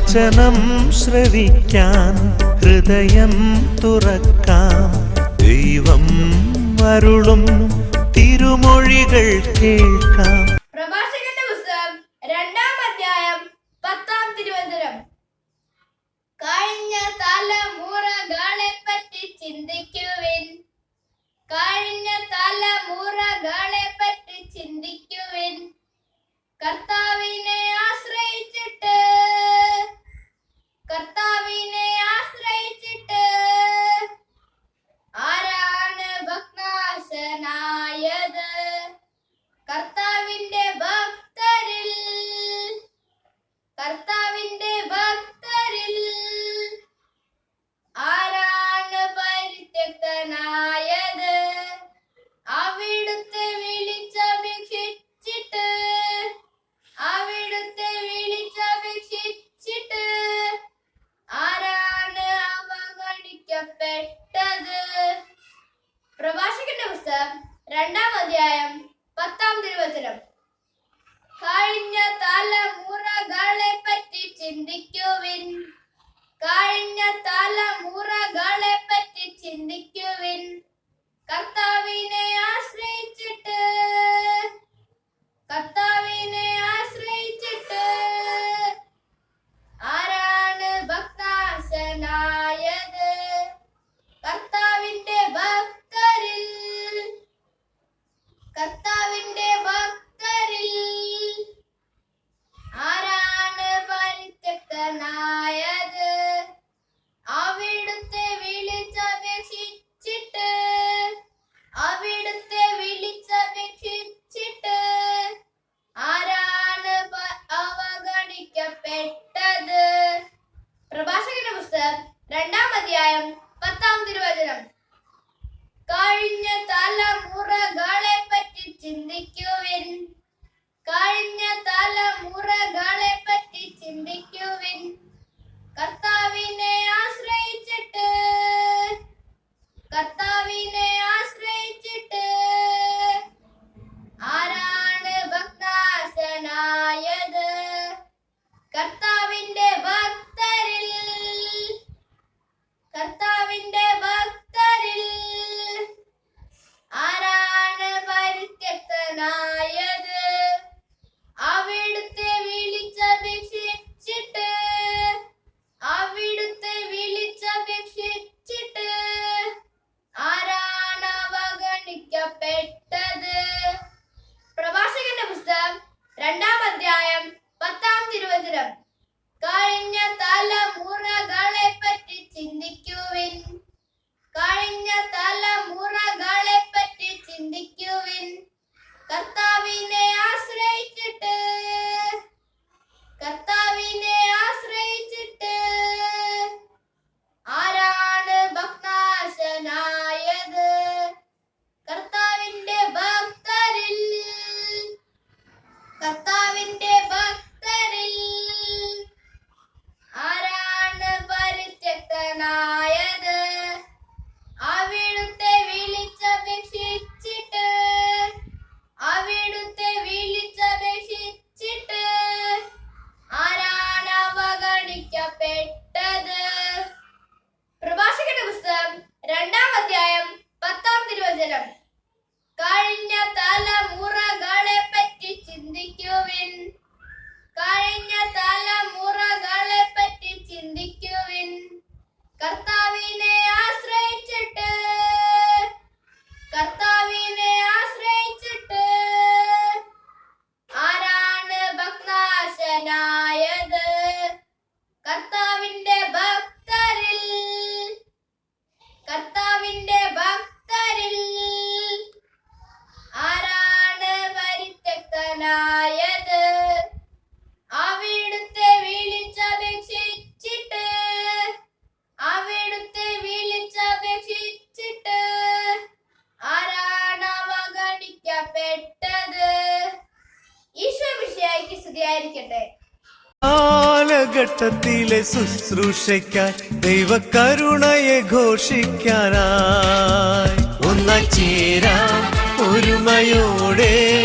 വചനം ശ്രവിക്കാൻ ഹൃദയം തുറക്കാം. ദൈവം അരുളും തിരുമൊഴികൾ കേൾക്കാം. അവഗണിക്കപ്പെട്ടത് പ്രഭാഷകന്റെ പുസ്തകം രണ്ടാം അധ്യായം പത്താം തിരുവചനം. കഴിഞ്ഞ തല തലമുറകളെ അധ്യായം പത്താം തിരുവചനം. കഴിഞ്ഞ തലമുറകളെ പറ്റി ചിന്തിക്കുവിൻ. കഴിഞ്ഞ തലമുറകളെ പറ്റി ചിന്തിക്കുവിൻ. കർത്താവിനെ ആശ്രയിച്ചിട്ട് കർത്താവിനെ ആശ്രയിച്ചിട്ട് ആരാണ് ഭക്താസനായത്? കർത്താവിന്റെ ഭക്തരിൽ രണ്ടാം അധ്യായം പത്താം തിരുവചനം. കഴിഞ്ഞ തലമുറകളെ പറ്റി ചിന്തിക്കുവിൻ. കഴിഞ്ഞ തലമുറകളെ പറ്റി ചിന്തിക്കുവിൻ. കർത്താവിനെ ആശ്രയിച്ചിട്ട്. കർത്താവിനെ പരിത്യക്തനായത് അവിടുത്തെ വിളിച്ചപേക്ഷിച്ചിട്ട് അവിടുത്തെ വിളിച്ചപേക്ഷിച്ചിട്ട് ആരാണ് അവഗണിക്കപ്പെട്ടത്? പ്രഭാഷകന്റെ പുസ്തകം രണ്ടാം അധ്യായം പത്താം തിരുവചനം. കഴിഞ്ഞ തലമുറകളെ പറ്റി ചിന്തിക്കുവിൻ. കഴിഞ്ഞ തലമുറകളെ കാലഘട്ടത്തിലെ ശുശ്രൂഷയ്ക്കായി ദൈവകരുണയെ ഘോഷിക്കാനായി. ഒന്നായി ചേരാം ഒരുമയോടെ.